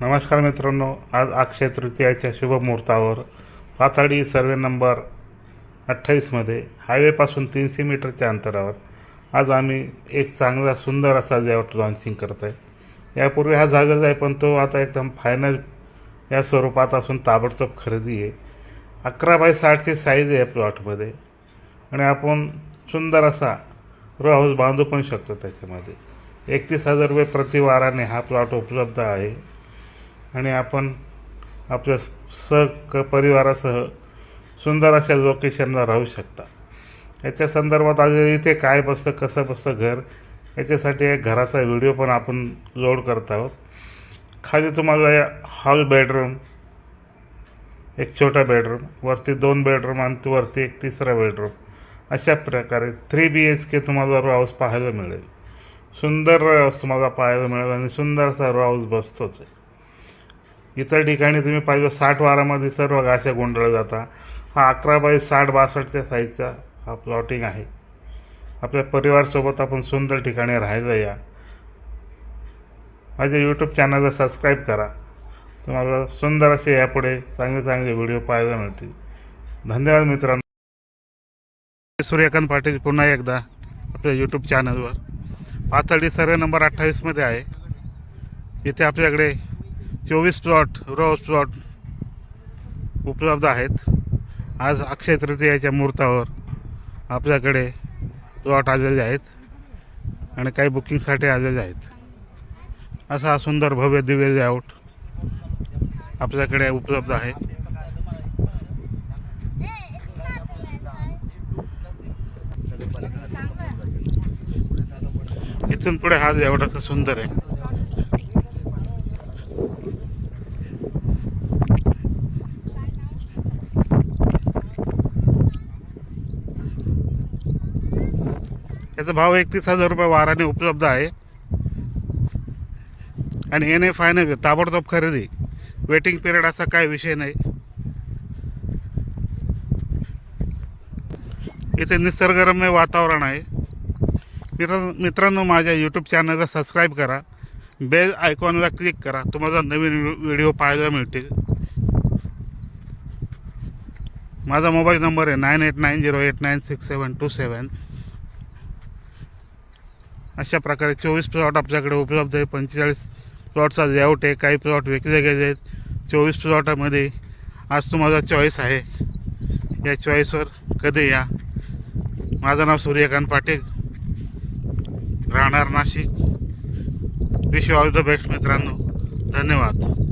नमस्कार मित्रांनो आज अक्षय तृतीयाच्या शुभमुहूर्तावर पाथर्डी सर्वे नंबर अठ्ठावीसमध्ये हायवेपासून तीनशे मीटरच्या अंतरावर. आज आम्ही एक चांगला सुंदर असा लेआउट लॉन्चिंग करत आहे. यापूर्वी हा जागाच आहे पण तो आता एकदम फायनल या स्वरूपात असून ताबडतोब खरेदी आहे. अकरा बाय साठची साईज आहे या प्लॉटमध्ये आणि आपण सुंदर असा रो हाऊस बांधू पण शकतो त्याच्यामध्ये. एकतीस हजार रुपये प्रतिवाराने हा प्लॉट उपलब्ध आहे. आणि आपण आपल्या स क परिवारासह सुंदर अशा लोकेशनला राहू शकता. याच्या संदर्भात आज इथे काय बसतं कसं बसतं घर याच्यासाठी एक घराचा व्हिडिओ पण आपण लोड करत आहोत. खाली तुम्हाला या हॉल बेडरूम एक छोटा बेडरूम वरती दोन बेडरूम आणि वरती एक तिसरा बेडरूम अशा प्रकारे थ्री बी एच के तुम्हाला रो हाऊस पाहायला मिळेल. सुंदर रो हाऊस तुम्हाला पाहायला मिळेल आणि सुंदर असा रो हाऊस बसतोच आहे. इतर ठिकाणी तुम्ही पाहिजे साठ वारामध्ये सर्व गाशा गोंधळ जाता. हा अकरा बाय साठ बासष्टच्या साईजचा हा प्लॉटिंग आहे. आपल्या परिवारसोबत आपण सुंदर ठिकाणी राहायला या. माझ्या यूट्यूब चॅनलला सबस्क्राईब करा. तुम्हाला सुंदर असे यापुढे चांगले चांगले व्हिडिओ पाहायला मिळतील. धन्यवाद मित्रांनो. सूर्यकांत पाटील पुन्हा एकदा आपल्या यूट्यूब चॅनलवर पाथर्डी सर्वे नंबर अठ्ठावीसमध्ये आहे. इथे आपल्याकडे चोवीस प्लॉट रोज प्लॉट उपलब्ध आहेत. आज अक्षय तृतीयाच्या मुहूर्तावर आपल्याकडे प्लॉट आलेले आहेत आणि काही बुकिंगसाठी आलेले आहेत. असा हा सुंदर भव्य दिव्य लेआउट आपल्याकडे उपलब्ध आहे. इथून पुढे हा लेआउट असा सुंदर आहे. याचा भाव एकतीस हजार रुपये वाराने उपलब्ध आहे. आणि एन एफ फायनल ताबडतोब खरेदी. वेटिंग पिरियड असा काय विषय नाही. इथे निसर्गरम्य वातावरण आहे. मित्र मित्रांनो माझ्या यूट्यूब चॅनलला सबस्क्राईब करा. बेल आयकॉनला क्लिक करा. तुम्हाला नवीन व्हिडिओ पाहायला मिळतील. माझा मोबाईल नंबर आहे nine eight nine zero eight nine six seven two seven अशा प्रकारे चोवीस प्लॉट आपल्याकडे उपलब्ध आहे. पंचेचाळीस प्लॉटचा लेआउट आहे. काही प्लॉट विकले गेले आहेत. चोवीस प्लॉटामध्ये आज तुम्हाला चॉईस आहे. या चॉईसवर कधी या? माझं नाव सूर्यकांत पाटील. राहणार Nashik. Wish all the best मित्रांनो. धन्यवाद.